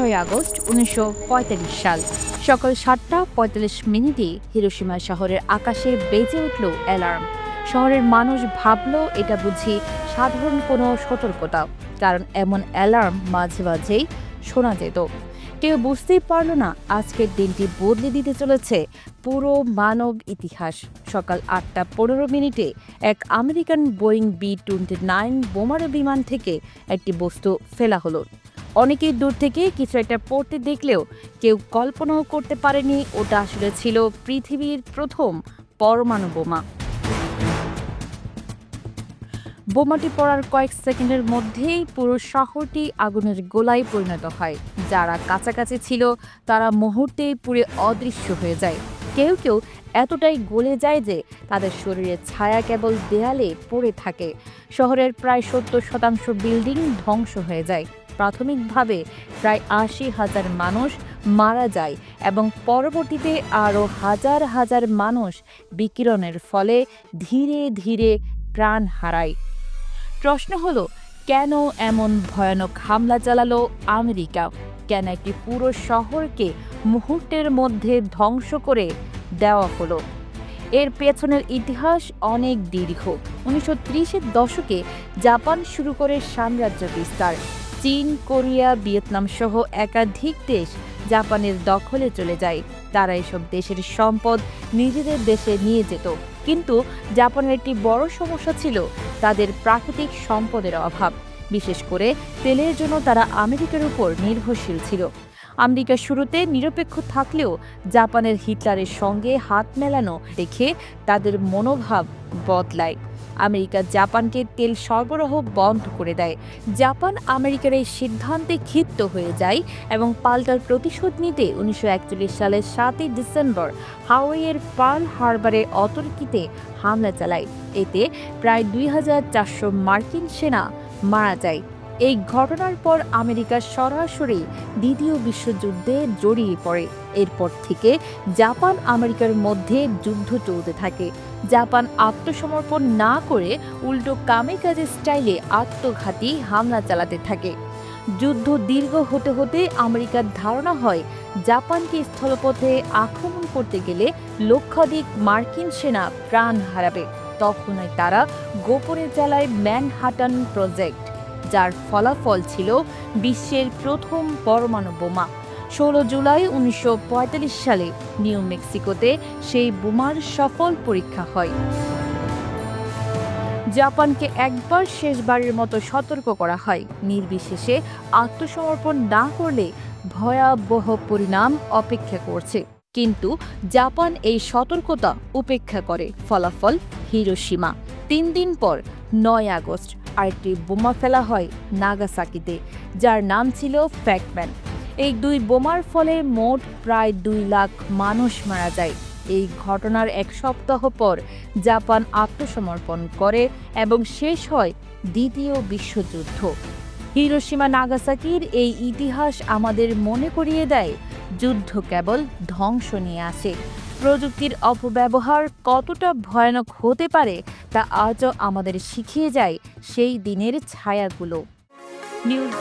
ছয় আগস্ট উনিশশো পঁয়তাল্লিশ সাল। সকাল সাতটা পঁয়তাল্লিশ মিনিটে হিরোসীমা শহরের আকাশে বেজে উঠল অ্যালার্ম। শহরের মানুষ ভাবল, এটা বুঝি সাধারণ কোনো সতর্কতা, কারণ এমন অ্যালার্ম মাঝে মাঝেই শোনা যেত। কেউ বুঝতেই পারল না আজকের দিনটি বদলে দিতে চলেছে পুরো মানব ইতিহাস। সকাল আটটা পনেরো মিনিটে এক American Boeing B twenty nine বোমারু বিমান থেকে একটি বস্তু ফেলা হলো। অনেকেই দূর থেকে কিছু একটা পড়তে দেখলেও কেউ কল্পনাও করতে পারেনি, ওটা আসলে ছিল পৃথিবীর প্রথম পরমাণু বোমা। বোমাটি পড়ার কয়েক সেকেন্ডের মধ্যেই পুরো শহরটি আগুনের গোলায় পরিণত হয়। যারা কাছাকাছি ছিল, তারা মুহূর্তেই পুড়ে অদৃশ্য হয়ে যায়। কেউ কেউ এতটাই গলে যায় যে তাদের শরীরের ছায়া কেবল দেয়ালে পড়ে থাকে। শহরের প্রায় সত্তর শতাংশ বিল্ডিং ধ্বংস হয়ে যায়। প্রাথমিকভাবে প্রায় আশি হাজার মানুষ মারা যায় এবং পরবর্তীতে আরও হাজার হাজার মানুষ বিকিরণের ফলে ধীরে ধীরে প্রাণ হারায়। প্রশ্ন হলো, কেন এমন ভয়ানক হামলা চালালো আমেরিকা? কেন একটি পুরো শহরকে মুহূর্তের মধ্যে ধ্বংস করে দেওয়া হলো? এর পেছনের ইতিহাস অনেক দীর্ঘ। উনিশশো ত্রিশের দশকে জাপান শুরু করে সাম্রাজ্য বিস্তার। চীন, কোরিয়া, ভিয়েতনাম সহ একাধিক দেশ জাপানের দখলে চলে যায়। তারা এসব দেশের সম্পদ নিজেদের দেশে নিয়ে যেত। কিন্তু জাপানের একটি বড় সমস্যা ছিল তাদের প্রাকৃতিক সম্পদের অভাব। বিশেষ করে তেলের জন্য তারা আমেরিকার উপর নির্ভরশীল ছিল। আমেরিকা শুরুতে নিরপেক্ষ থাকলেও জাপানের হিটলারের সঙ্গে হাত মেলানো দেখে তাদের মনোভাব বদলায়। আমেরিকা জাপানকে তেল সরবরাহ বন্ধ করে দেয়। জাপান আমেরিকার এই সিদ্ধান্তে ক্ষিপ্ত হয়ে যায় এবং পাল্টার প্রতিশোধ নিতে উনিশশো একচল্লিশ সালের সাতই ডিসেম্বর হাওয়াইয়ের পার্ল হারবারে অতর্কিতে হামলা চালায়। এতে প্রায় দুই হাজার চারশো মার্কিন সেনা মারা যায়। এই ঘটনার পর আমেরিকা সরাসরি দ্বিতীয় বিশ্বযুদ্ধে জড়িয়ে পড়ে। এরপর থেকে জাপান আমেরিকার মধ্যে যুদ্ধ চলতে থাকে। জাপান আত্মসমর্পণ না করে উল্টো কামেকাজে স্টাইলে আত্মঘাতী হামলা চালাতে থাকে। যুদ্ধ দীর্ঘ হতে হতে আমেরিকার ধারণা হয়, জাপানকে স্থলপথে আক্রমণ করতে গেলে লক্ষাধিক মার্কিন সেনা প্রাণ হারাবে। তখনই তারা গোপনে চালায় ম্যানহাটান প্রজেক্ট। যার ফলাফল ছিল বিশ্বের প্রথম পরমাণু বোমা। ষোলো জুলাই উনিশশো পঁয়তাল্লিশ সালে নিউ মেক্সিকোতে সেই বোমার সফল পরীক্ষা হয়। জাপানকে একবার শেষবারের মতো সতর্ক করা হয়। নির্বিশেষে আত্মসমর্পণ না করলে ভয়াবহ পরিণাম অপেক্ষা করছে। কিন্তু জাপান এই সতর্কতা উপেক্ষা করে। ফলাফল হিরোসীমা তিন দিন পর নয় আগস্ট আরেকটি বোমা ফেলা হয় নাগাসাকিতে, যার নাম ছিল ফ্যাকম্যান। এই দুই বোমার ফলে মোট প্রায় দুই লাখ মানুষ মারা যায়। এই ঘটনার এক সপ্তাহ পর জাপান আত্মসমর্পণ করে এবং শেষ হয় দ্বিতীয় বিশ্বযুদ্ধ। হিরোসীমা নাগাসাকির এই ইতিহাস আমাদের মনে করিয়ে দেয়, যুদ্ধ কেবল ধ্বংস নিয়ে আসে। প্রযুক্তির অপব্যবহার কতটা ভয়ানক হতে পারে তা আজও আমাদের শিখিয়ে যায় সেই দিনের ছায়াগুলো। নিউজ